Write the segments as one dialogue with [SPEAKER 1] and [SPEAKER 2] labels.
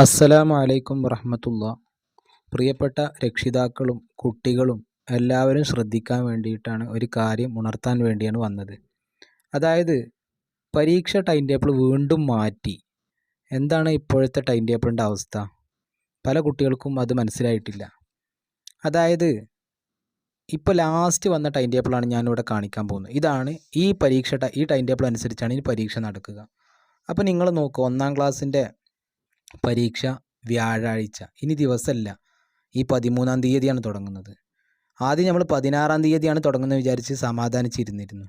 [SPEAKER 1] അസ്സലാമു അലൈക്കും വറഹമത്തുള്ള. പ്രിയപ്പെട്ട രക്ഷിതാക്കളും കുട്ടികളും എല്ലാവരും ശ്രദ്ധിക്കാൻ വേണ്ടിയിട്ടാണ് ഒരു കാര്യം ഉണർത്താൻ വേണ്ടിയാണ് വന്നത്. അതായത് പരീക്ഷ ടൈം ടേബിൾ വീണ്ടും മാറ്റി. എന്താണ് ഇപ്പോഴത്തെ ടൈം ടേബിളിന്റെ അവസ്ഥ? പല കുട്ടികൾക്കും അത് മനസ്സിലായിട്ടില്ല. അതായത് ഇപ്പോൾ ലാസ്റ്റ് വന്ന ടൈം ടേബിളാണ് ഞാനിവിടെ കാണിക്കാൻ പോകുന്നത്. ഇതാണ് ഈ പരീക്ഷ ഈ ടൈം ടേബിൾ അനുസരിച്ചാണ് ഈ പരീക്ഷ നടക്കുക. അപ്പോൾ നിങ്ങൾ നോക്കുക ഒന്നാം ക്ലാസ്സിന്റെ പരീക്ഷ വ്യാഴാഴ്ച ഇനി ദിവസമല്ല ഈ പതിമൂന്നാം തീയതിയാണ് തുടങ്ങുന്നത്. ആദ്യം നമ്മൾ പതിനാറാം തീയതിയാണ് തുടങ്ങുന്നത് വിചാരിച്ച് സമാധാനിച്ചിരുന്നിരുന്നു.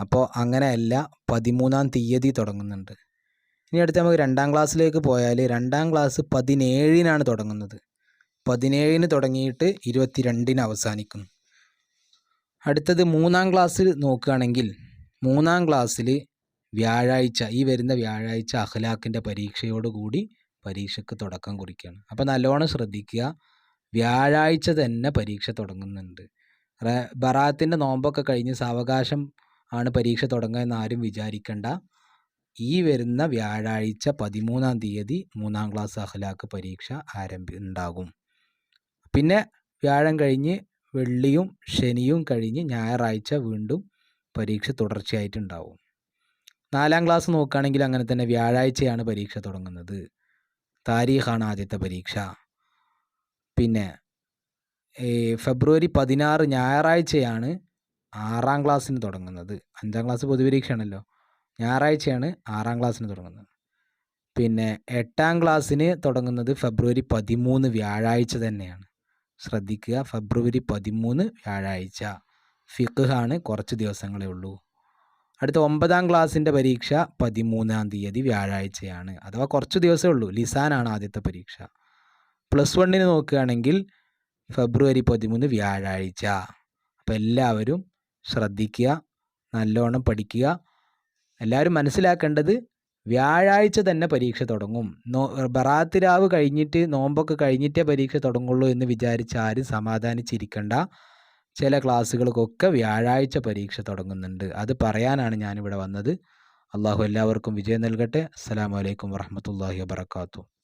[SPEAKER 1] അപ്പോൾ അങ്ങനെയല്ല പതിമൂന്നാം തീയതി തുടങ്ങുന്നുണ്ട്. ഇനി അടുത്ത് നമുക്ക് രണ്ടാം ക്ലാസ്സിലേക്ക് പോയാൽ രണ്ടാം ക്ലാസ് പതിനേഴിനാണ് തുടങ്ങുന്നത്. പതിനേഴിന് തുടങ്ങിയിട്ട് ഇരുപത്തിരണ്ടിന് അവസാനിക്കുന്നു അടുത്തത് മൂന്നാം ക്ലാസ്സിൽ നോക്കുകയാണെങ്കിൽ മൂന്നാം ക്ലാസ്സിൽ വ്യാഴാഴ്ച ഈ വരുന്ന വ്യാഴാഴ്ച അഖ്ലാഖിന്റെ പരീക്ഷയോടുകൂടി പരീക്ഷയ്ക്ക് തുടക്കം കുറിക്കുകയാണ് അപ്പോൾ നല്ലോണം ശ്രദ്ധിക്കുക. വ്യാഴാഴ്ച തന്നെ പരീക്ഷ തുടങ്ങുന്നുണ്ട്. ബറാത്തിന്റെ നോമ്പൊക്കെ കഴിഞ്ഞ് സാവകാശം ആണ് പരീക്ഷ തുടങ്ങുക ആരും വിചാരിക്കേണ്ട. ഈ വരുന്ന വ്യാഴാഴ്ച പതിമൂന്നാം തീയതി മൂന്നാം ക്ലാസ് അഖ്ലാഖ് പരീക്ഷ ആരംഭി ഉണ്ടാകും. പിന്നെ വ്യാഴം കഴിഞ്ഞ് വെള്ളിയും ശനിയും കഴിഞ്ഞ് ഞായറാഴ്ച വീണ്ടും പരീക്ഷ തുടർച്ചയായിട്ടുണ്ടാവും നാലാം ക്ലാസ് നോക്കുകയാണെങ്കിൽ അങ്ങനെ തന്നെ വ്യാഴാഴ്ചയാണ് പരീക്ഷ തുടങ്ങുന്നത്. താരീഖാണ് ആദ്യത്തെ പരീക്ഷ. പിന്നെ ഈ ഫെബ്രുവരി പതിനാറ് ഞായറാഴ്ചയാണ് ആറാം ക്ലാസ്സിന് തുടങ്ങുന്നത്. അഞ്ചാം ക്ലാസ് പൊതുപരീക്ഷയാണല്ലോ. ഞായറാഴ്ചയാണ് ആറാം ക്ലാസ്സിന് തുടങ്ങുന്നത്. പിന്നെ എട്ടാം ക്ലാസ്സിന് തുടങ്ങുന്നത് ഫെബ്രുവരി പതിമൂന്ന് വ്യാഴാഴ്ച തന്നെയാണ്. ശ്രദ്ധിക്കുക ഫെബ്രുവരി പതിമൂന്ന് വ്യാഴാഴ്ച. ഫിഖാണ് കുറച്ച് ദിവസങ്ങളേ ഉള്ളൂ. അടുത്ത ഒമ്പതാം ക്ലാസ്സിന്റെ പരീക്ഷ പതിമൂന്നാം തീയതി വ്യാഴാഴ്ചയാണ്. അഥവാ കുറച്ച് ദിവസമേ ഉള്ളൂ. ലിസാനാണ് ആദ്യത്തെ പരീക്ഷ. പ്ലസ് വണ്ണിന് നോക്കുകയാണെങ്കിൽ ഫെബ്രുവരി പതിമൂന്ന് വ്യാഴാഴ്ച. അപ്പോൾ എല്ലാവരും ശ്രദ്ധിക്കുക നല്ലോണം പഠിക്കുക. എല്ലാവരും മനസ്സിലാക്കേണ്ടത് വ്യാഴാഴ്ച തന്നെ പരീക്ഷ തുടങ്ങും. നോ ബറാത്തിരാവ് കഴിഞ്ഞിട്ട് നോമ്പൊക്കെ കഴിഞ്ഞിട്ടേ പരീക്ഷ തുടങ്ങുള്ളൂ എന്ന് വിചാരിച്ച് ആരും സമാധാനിച്ചിരിക്കണ്ട. ചില ക്ലാസ്സുകൾക്കൊക്കെ വ്യാഴാഴ്ച പരീക്ഷ തുടങ്ങുന്നുണ്ട്. അത് പറയാനാണ് ഞാനിവിടെ വന്നത്. അള്ളാഹു എല്ലാവർക്കും വിജയം നൽകട്ടെ. അസ്സാം വലൈക്കും വർഹമത്തല്ലാഹി വാബർക്കാത്തു